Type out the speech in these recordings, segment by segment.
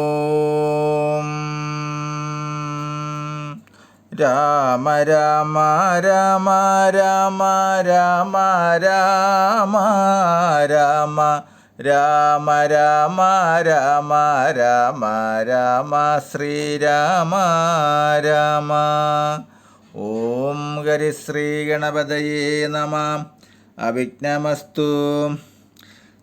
ഓം രാമ രാമ രാമ രാമ രാമ രാമ രാമ രാമ രാമ രാമ രാമ രാമ ശ്രീരാമ രാമ ഓം ഹരിശ്രീ ഗണപതയേ നമ അവിഘ്നമസ്തു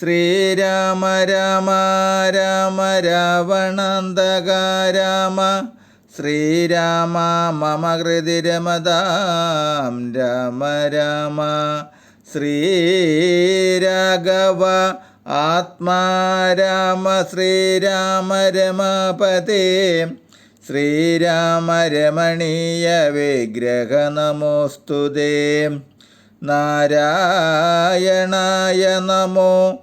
ശ്രീരാമ രാമ രാമ രാവണന്തക രാമ ശ്രീരാമ മമ ഹൃതി രമതാം രാമ രാമ. ശ്രീരാഘവ ആത്മാ രാമ. ശ്രീരാമ രമപതേ. ശ്രീരാമ രമണീയ വിഗ്രഹ നമോസ്തുതേ. നാരായണായ നമോ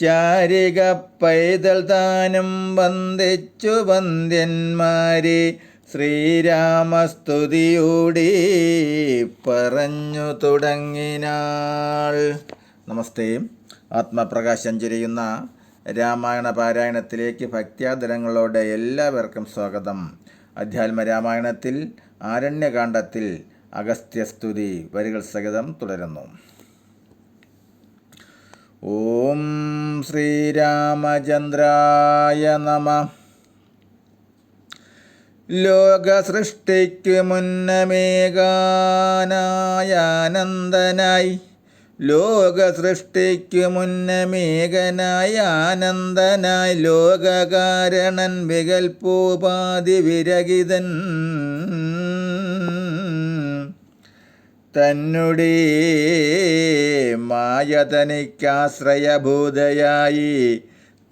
ശാരിക പൈതൽ താനം വന്ദിച്ചു വന്ദ്യന്മാരെ ശ്രീരാമസ്തുതിയോടെ പറഞ്ഞു തുടങ്ങിനാൾ. നമസ്തേ. ആത്മപ്രകാശം ചൊരിയുന്ന രാമായണ പാരായണത്തിലേക്ക് ഭക്ത്യാദരങ്ങളോടെ എല്ലാവർക്കും സ്വാഗതം. അധ്യാത്മ രാമായണത്തിൽ ആരണ്യകാന്ഡത്തിൽ അഗസ്ത്യസ്തുതി വരികൾ സഹിതം തുടരുന്നു. ഓം ശ്രീരാമചന്ദ്രായ നമ. ലോകസൃഷ്ടിക്ക് മുന്നമേകാനായാനന്ദനായി. ലോകസൃഷ്ടിക്ക് മുന്നമേകനായ ആനന്ദനായി. ലോകകാരണൻ വികൽപ്പോപാധി വിരഹിതൻ തന്നുടേ മായതനിക്കാശ്രയഭൂതയായി.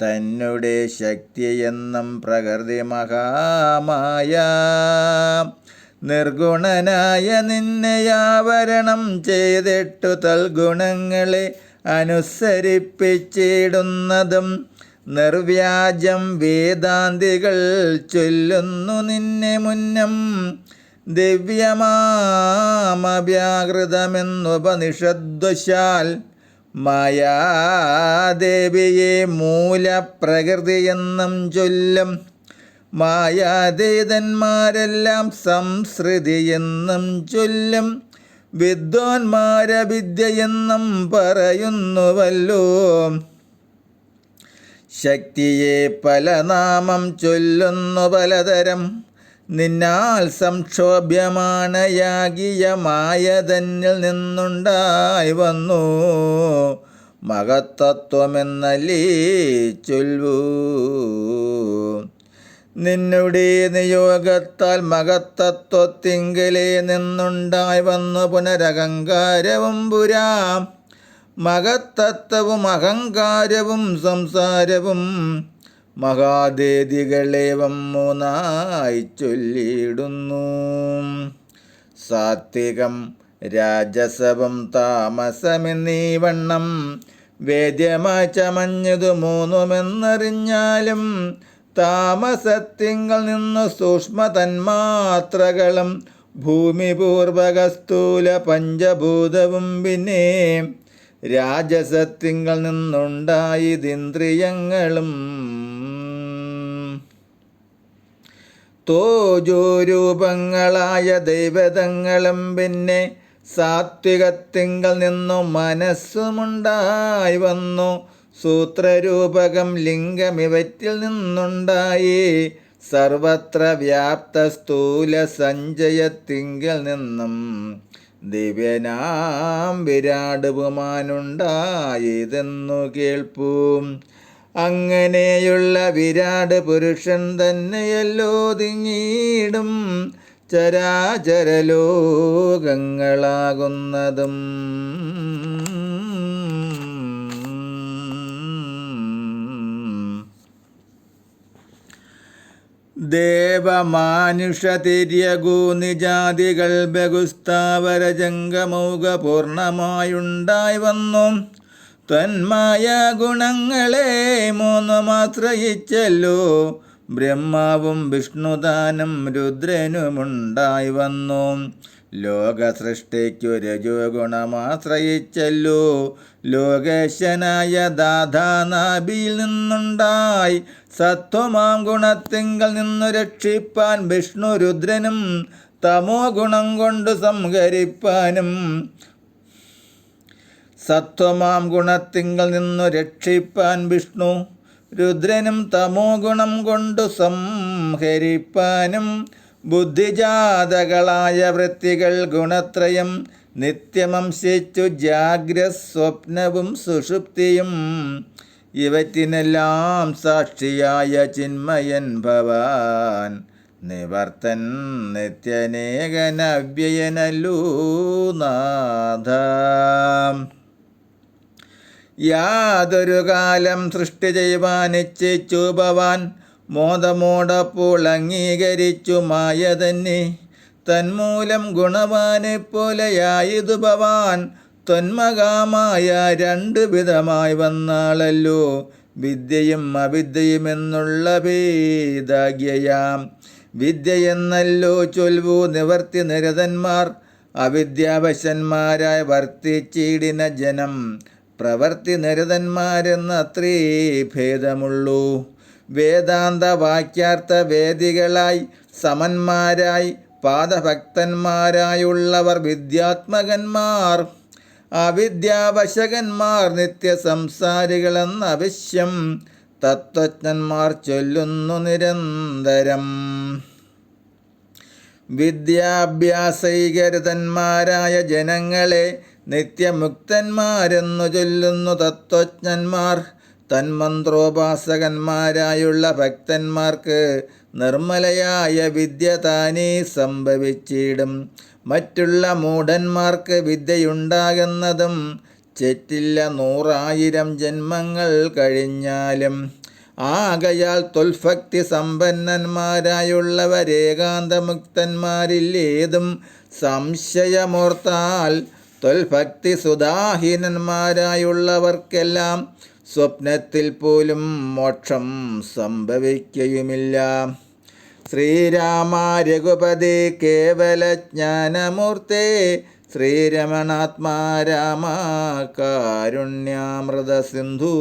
തന്നുടെ ശക്തിയെന്നും പ്രകൃതി മഹാമായ നിർഗുണനായ നിന്നെയാവരണം ചെയ്തിട്ടു തൽഗുണങ്ങളെ അനുസരിപ്പിച്ചിടുന്നതും നിർവ്യാജം വേദാന്തികൾ ചൊല്ലുന്നു നിന്നെ മുന്നം. ദിവ്യമാമവ്യാകൃതമെന്നുപനിഷദ്വശാൽ മായാദേവിയെ മൂലപ്രകൃതിയെന്നും ചൊല്ലും. മായാതീതന്മാരെല്ലാം സംസൃതിയെന്നും ചൊല്ലും. വിദ്വാൻമാര വിദ്യയെന്നും പറയുന്നുവല്ലോ. ശക്തിയെ പല നാമം ചൊല്ലുന്നു പലതരം. നിന്നാൽ സംക്ഷോഭ്യമാണയാകിയ മായതന്നിൽ നിന്നുണ്ടായി വന്നു. മഹത്തത്വമെന്നല്ലേ ചൊല്ലൂ നിന്നുടെ നിയോഗത്താൽ മഹത്തത്വത്തിങ്കലെ നിന്നുണ്ടായി വന്നു പുനരഹങ്കാരവും പുരാം. മഹത്തത്വവും അഹങ്കാരവും സംസാരവും മഹാദേദികളേവം മൂന്നായി ചൊല്ലിയിടുന്നു. സാത്വികം രാജസവും താമസമെന്നീ വണ്ണം വേദ്യമായി ചമഞ്ഞതു മൂന്നുമെന്നറിഞ്ഞാലും താമസത്യങ്ങൾ നിന്ന് സൂക്ഷ്മ തന്മാത്രകളും ഭൂമിപൂർവക സ്ഥൂല പഞ്ചഭൂതവും പിന്നെ രാജസത്യങ്ങൾ നിന്നുണ്ടായതിന്ദ്രിയങ്ങളും തോജോരൂപങ്ങളായ ദൈവതങ്ങളും പിന്നെ സാത്വികത്തിങ്കൽ നിന്നു മനസ്സുമുണ്ടായി വന്നു. സൂത്രരൂപകം ലിംഗം ഇവറ്റിൽ നിന്നുണ്ടായി. സർവത്ര വ്യാപ്ത സ്ഥൂല സഞ്ചയത്തിങ്കൽ നിന്നും ദിവ്യനാം വിരാട് കേൾപ്പൂ കേൾപ്പൂം. അങ്ങനെയുള്ള വിരാട് പുരുഷൻ തന്നെയല്ലോ തിങ്ങിയിടും ചരാചരലോകങ്ങളാകുന്നതും. ദേവമാനുഷതിര്യഗൂ നിജാതികൾ ബഹുസ്ഥാവരജംഗമൗക പൂർണമായുണ്ടായി വന്നു. തന്മായ ഗുണങ്ങളെ മൂന്നുമാശ്രയിച്ചല്ലോ ബ്രഹ്മാവും വിഷ്ണുദാനം രുദ്രനുമുണ്ടായി വന്നു. ലോക സൃഷ്ടിക്കു രജോ ഗുണമാശ്രയിച്ചല്ലോ ലോകേശനായ ദാധാനാഭിയിൽ നിന്നുണ്ടായി സത്വമാം ഗുണത്തിങ്കൽ നിന്നു രക്ഷിപ്പാൻ വിഷ്ണു രുദ്രനും തമോ ഗുണം കൊണ്ട് സംഹരിപ്പാനും സത്വമാം ഗുണത്തിങ്കിൽ നിന്നു രക്ഷിപ്പാൻ വിഷ്ണു. രുദ്രനും തമോ ഗുണം കൊണ്ടു സംഹരിപ്പാനും ബുദ്ധിജാതകളായ വൃത്തികൾ ഗുണത്രയം നിത്യമംശിച്ചു ജാഗ്രസ്വപ്നവും സുഷുപ്തിയും. ഇവറ്റിനെല്ലാം സാക്ഷിയായ ചിന്മയൻ ഭവാൻ നിവർത്തൻ നിത്യനേകനവ്യയനല്ലൂ നാഥ യാതൊരു കാലം സൃഷ്ടി ചെയ്യുവാൻ ഇച്ഛിച്ചു ഭവാൻ. മോദമോടപ്പോൾ അംഗീകരിച്ചു മായ തന്നെ തന്മൂലം ഗുണവാനെ പോലെയായതു ഭവാൻ. തൊന്മകാമായ രണ്ട് വിധമായി വന്നാളല്ലോ. വിദ്യയും അവിദ്യയും എന്നുള്ള ഭേദാഗ്യയാം. വിദ്യയെന്നല്ലോ ചൊൽവു നിവർത്തി നിരതന്മാർ. അവിദ്യാവശന്മാരായി വർത്തിച്ചിടിന ജനം. പ്രവർത്തി നിരതന്മാരെന്ന് അത്രേ ഭേദമുള്ളൂ. വേദാന്ത വാക്യാർത്ഥ വേദികളായി സമന്മാരായി പാദഭക്തന്മാരായുള്ളവർ വിദ്യാത്മകന്മാർ. അവിദ്യാവശകന്മാർ നിത്യസംസാരികളെന്ന് അവശ്യം തത്വജ്ഞന്മാർ ചൊല്ലുന്നു നിരന്തരം. വിദ്യാഭ്യാസൈകരുതന്മാരായ ജനങ്ങളെ നിത്യമുക്തന്മാരെന്നു ചൊല്ലുന്നു തത്വജ്ഞന്മാർ. തന്മന്ത്രോപാസകന്മാരായുള്ള ഭക്തന്മാർക്ക് നിർമ്മലയായ വിദ്യ താനേ സംഭവിച്ചിടും. മറ്റുള്ള മൂഢന്മാർക്ക് വിദ്യയുണ്ടാകുന്നതും ചെറ്റില്ല നൂറായിരം ജന്മങ്ങൾ കഴിഞ്ഞാലും. ആകയാൽ തൊൽഭക്തി സമ്പന്നന്മാരായുള്ളവരേകാന്തമുക്തന്മാരില്ലേതും സംശയമോർത്താൽ തൊൽഭക്തി സുധാഹീനന്മാരായുള്ളവർക്കെല്ലാം സ്വപ്നത്തിൽ പോലും മോക്ഷം സംഭവിക്കുകയുമില്ല ശ്രീരാമ രഘുപതി കേവല ജ്ഞാനമൂർത്തേ ശ്രീരമണാത്മാ രാമ കാരുണ്യാമൃത സിന്ധു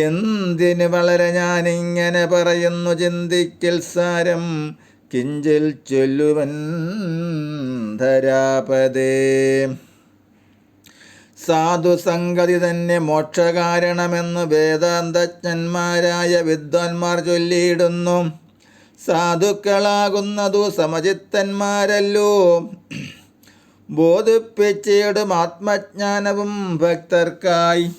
എന്തിന് വളരെ ഞാനിങ്ങനെ പറയുന്നു ചിന്തിക്കൽ സാരം? കിഞ്ചിൽ ചൊല്ലുവൻ ധരാപദേ സാധുസംഗതി തന്നെ മോക്ഷകാരണമെന്ന് വേദാന്തജ്ഞന്മാരായ വിദ്വാൻമാർ ചൊല്ലിയിടുന്നു. സാധുക്കളാകുന്നതു സമചിത്തന്മാരല്ലോ. ബോധിപ്പിച്ചിടും ആത്മജ്ഞാനവും ഭക്തർക്കായി.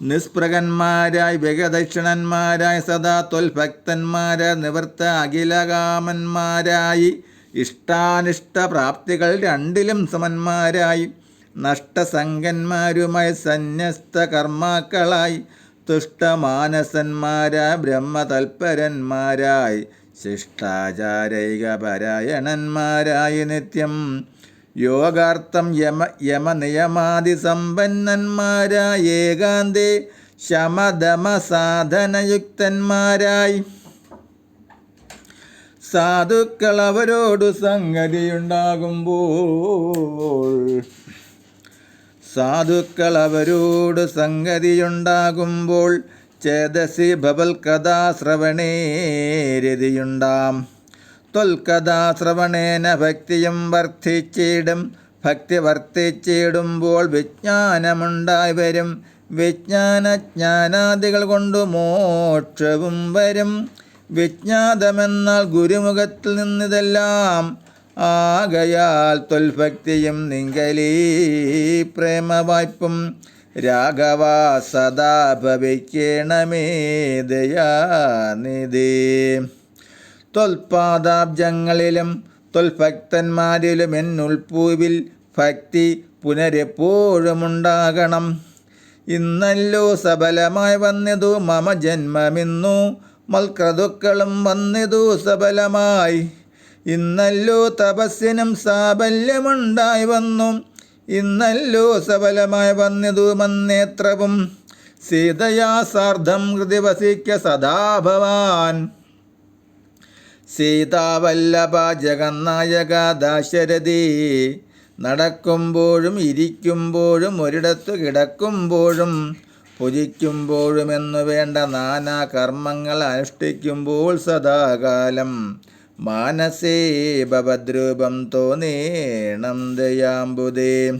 നിസ്പൃഹന്മാരായി വ്യഗദക്ഷിണന്മാരായി സദാ ത്വൽഭക്തന്മാരായ നിവൃത്ത അഖിലകാമന്മാരായി ഇഷ്ടാനിഷ്ട പ്രാപ്തികൾ രണ്ടിലും സമന്മാരായി നഷ്ടസംഗന്മാരുമായി സന്യസ്ത കർമാക്കളായി തുഷ്ടമാനസന്മാരായ ബ്രഹ്മതൽപരന്മാരായി ശിഷ്ടാചാരൈക പരായണന്മാരായി നിത്യം യോഗാർത്ഥം യമ യമനിയമാതിസമ്പന്നന്മാരായ ഏകാന്തേ ശമദമസാധനയുക്തന്മാരായി സാധുക്കൾ അവരോട് സംഗതിയുണ്ടാകുമ്പോൾ സാധുക്കൾ അവരോട് സംഗതിയുണ്ടാകുമ്പോൾ ചേതസി ഭവൽ കഥാശ്രവണേ രതിയുണ്ടാം. ത്വൽക്കഥാശ്രവണേന ഭക്തിയും വർദ്ധിച്ചിടും. ഭക്തി വർദ്ധിച്ചിടുമ്പോൾ വിജ്ഞാനമുണ്ടായി വരും. വിജ്ഞാനജ്ഞാനാദികൾ കൊണ്ട് മോക്ഷവും വരും. വിജ്ഞാതമെന്നാൽ ഗുരുമുഖത്തിൽ നിന്നിതെല്ലാം ആകയാൽ തൊൽഭക്തിയും നിങ്കലീ പ്രേമവായ്പും. രാഘവാ സദാ ഭവിക്കണമേ ദയാനിധി. തൊൽപാദാബ്ജങ്ങളിലും തൊൽഭക്തന്മാരിലും എന്നുൾപ്പൂവിൽ ഭക്തി പുനരെപ്പോഴുമുണ്ടാകണം. ഇന്നല്ലോ സബലമായി വന്നതു മമ ജന്മമിന്നു. മൽക്രതുക്കളും വന്നതു സബലമായി ഇന്നല്ലോ തപസ്സിനും സാബല്യമുണ്ടായി വന്നു. ഇന്നല്ലോ സബലമായി വന്നതു മന്നേത്രവും. സീതയാ സാർദ്ധം ഹൃദി വസിക്ക സദാ ഭവാൻ സീതാവല്ലഭ ജഗന്നായക ദാശരഥി. നടക്കുമ്പോഴും ഇരിക്കുമ്പോഴും ഒരിടത്തു കിടക്കുമ്പോഴും ഭുജിക്കുമ്പോഴും എന്നു വേണ്ട നാനാ കർമ്മങ്ങൾ അനുഷ്ഠിക്കുമ്പോൾ സദാകാലം. മാനസേ ഭവദ്രൂപം തോന്നേണം ദയാമ്പുതേ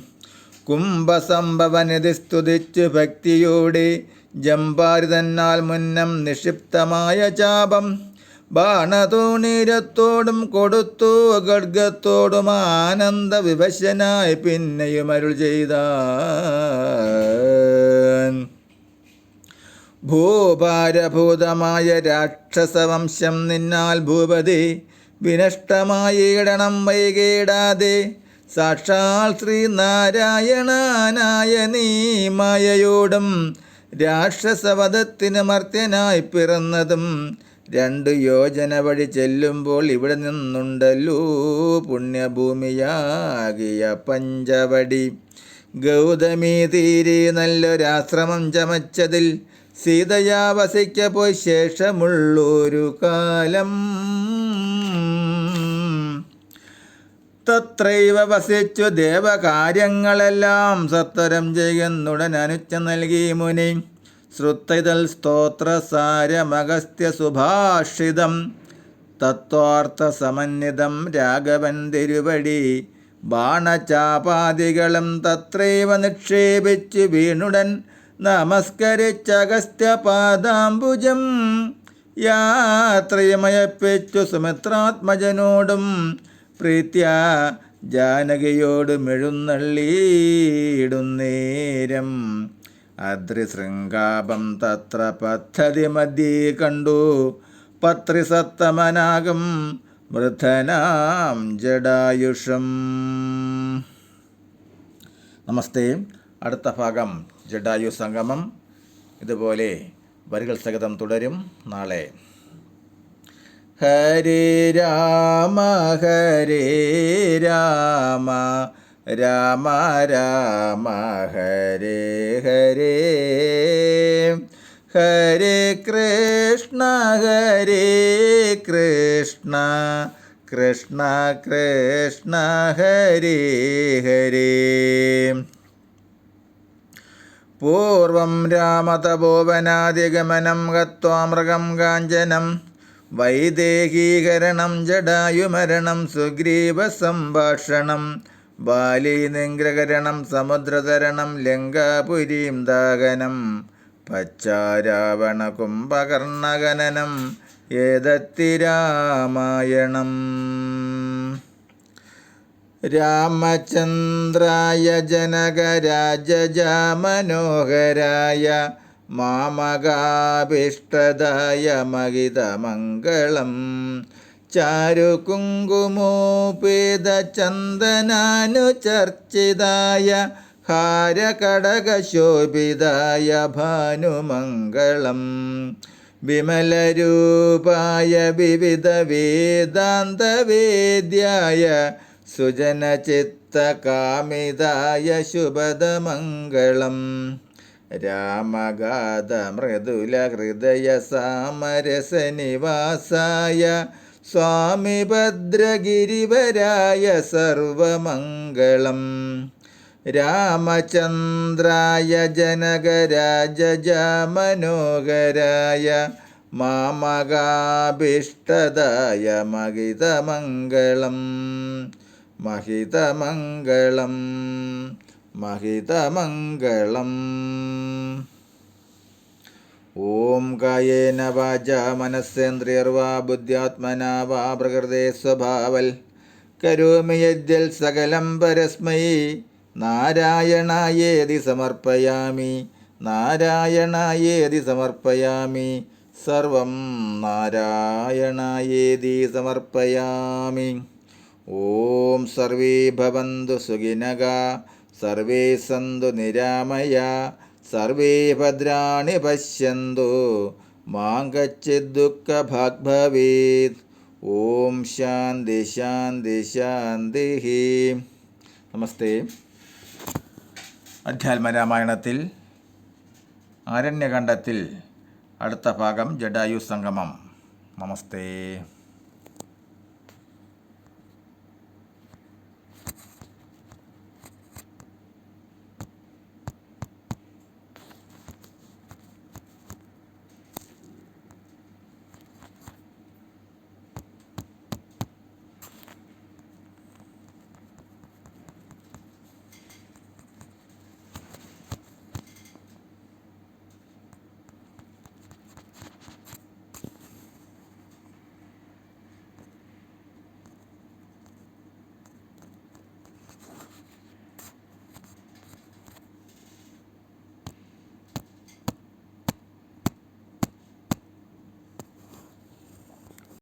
കുംഭസംഭവനിധി സ്തുതിച്ചു ഭക്തിയോടെ ജമ്പാരിതന്നാൽ മുന്നം നിക്ഷിപ്തമായ ചാപം. ബാണതൂണീരത്തോടും കൊടുത്തു ഗഡ്ഗത്തോടും ആനന്ദ വിവശനായി പിന്നെയും അരുൾ ചെയ്ത ഭൂഭാരഭൂതമായ രാക്ഷസവംശം നിന്നാൽ ഭൂപതി വിനഷ്ടമായിടണം വൈകേടാതെ. സാക്ഷാൽ ശ്രീനാരായണാനായ നീ മായയോടും രാക്ഷസവധത്തിന് മർത്യനായി പിറന്നതും രണ്ട് യോജന വഴി ചെല്ലുമ്പോൾ ഇവിടെ നിന്നുണ്ടല്ലോ പുണ്യഭൂമിയാകിയ പഞ്ചവടി. ഗൗതമി തീരെ നല്ലൊരാശ്രമം ചമച്ചതിൽ സീതയാ വസിക്ക പോയി ശേഷമുള്ളൊരു കാലം. തത്രൈവ വസിച്ചു ദേവകാര്യങ്ങളെല്ലാം സത്വരം ചെയ്യുന്നുടൻ അനുച്ച നൽകി മുനി. ശ്രുത്തൈതൽ സ്തോത്രസാരമഗസ്ത്യ സുഭാഷിതം തത്വാർത്ഥ സമന്വിതം രാഘവൻ തിരുവടി. ബാണചാപാദികളും തത്രൈവ നിക്ഷേപിച്ചു വീണുടൻ നമസ്കരിച്ചഗസ്ത്യപാദാംബുജം. യാത്രയമയപ്പിച്ചു സുമിത്രാത്മജനോടും പ്രീത്യ ജാനകിയോട് മെഴുന്നള്ളിയിടുന്നേരം അദ്രിശൃംഗാപം തത്ര പദ്ധതി മധ്യേ കണ്ടു. പത്രിസത്തമനാകം വൃദ്ധനാം ജഡായുഷം. നമസ്തേ. അടുത്ത ഭാഗം ജഡായു സംഗമം ഇതുപോലെ വരികൾ സഹിതം തുടരും നാളെ. ഹരേ രാമ ഹരേ രാമ. രാമ രാമ ഹരേ ഹരേ. ഹരേ കൃഷ്ണ ഹരേ കൃഷ്ണ. കൃഷ്ണ കൃഷ്ണ ഹരേ ഹരേ. പൂർവം രാമതപോവനാദിഗമനം ഗത്വാമൃഗം കാഞ്ചനം. വൈദേഹീകരണം ജടായുമരണം സുഗ്രീവസംഭാഷണം ബാലീനിഗ്രഹരണം സമുദ്രതരണം ലങ്കാപുരീം ദാഹനം പച്ചാരാവണ കുംഭകർണഗനനം ഏതത്തി രാമായണം രാമചന്ദ്രായ ജനകരാജജാമനോഹരായ മാമകാഭിഷ്ടദായ മഹിതമംഗളം ചാരുകുങ്കുമോപേതചന്ദനാനുചർച്ചിതായ ഹാരകടകശോഭിതായ ഭാനുമംഗളം. വിമലരൂപായ വിവിധ വേദാന്തവേദ്യായ സുജനചിത്തകാമിതായ ശുഭദമംഗളം. രാമഗാധ മൃദുല ഹൃദയ സാമരസനിവാസായ സ്വാമി ഭദ്രഗിരിവരായ സർവമംഗളം. രാമചന്ദ്രായ ജനകരാജജാമനോഹരായ മാമകാഭിഷ്ടദായ മഹിതമംഗളം. മഹിതമംഗളം മഹിതമംഗളം. ഓം കായേന വാച മനസ്സേന്ദ്രിയർവാ ബുദ്ധ്യാത്മനാ വാ പ്രകൃതേ സ്വഭാവൽ കരോമി യദ്യൽ സകലം പരസ്മൈ നാരായണായേതി സമർപ്പയാമി നാരായണായേതി സമർപ്പയാമി സർവം നാരായണായേതി സമർപ്പയാമി ഓം സർവേ ഭവന്തു സുഖിനക സർവേ സന്തു നിരാമയ സർവേ ഭദ്രാണി പശ്യന്തു. മാം ഓം ശാന്തി ശാന്തി ശാന്തി നമസ്തേ. അധ്യാത്മരാമായണത്തിൽ ആരണ്യകണ്ഠത്തിൽ അടുത്ത ഭാഗം ജഡായു സംഗമം. നമസ്തേ.